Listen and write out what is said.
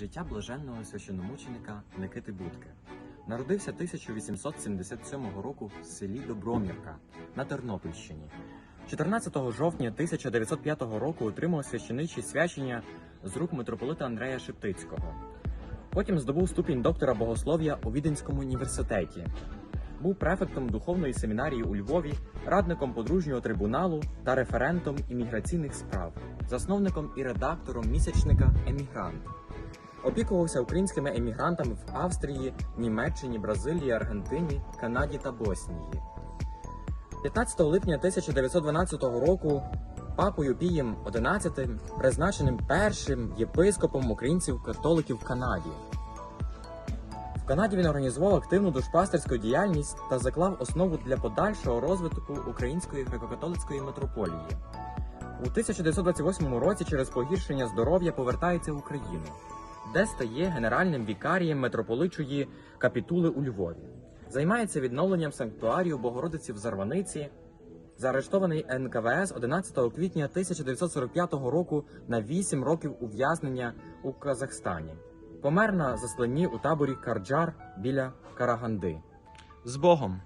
Життя блаженного священомученика Никити Будки. Народився 1877 року в селі Добромірка на Тернопільщині. 14 жовтня 1905 року отримав священичі свячення з рук митрополита Андрея Шептицького. Потім здобув ступінь доктора богослов'я у Віденському університеті. Був префектом духовної семінарії у Львові, радником подружнього трибуналу та референтом імміграційних справ, засновником і редактором місячника Емігрант. Опікувався українськими емігрантами в Австрії, Німеччині, Бразилії, Аргентині, Канаді та Боснії. 15 липня 1912 року папою Пієм XI призначеним першим єпископом українців-католиків в Канаді. В Канаді він організував активну душпастерську діяльність та заклав основу для подальшого розвитку української греко-католицької митрополії. У 1928 році через погіршення здоров'я повертається в Україну, де стає генеральним вікарієм митрополичої капітули у Львові. Займається відновленням санктуарію Богородиці в Зарваниці. Заарештований НКВС 11 квітня 1945 року на 8 років ув'язнення у Казахстані. Помер на засланні у таборі Карджар біля Караганди. З Богом!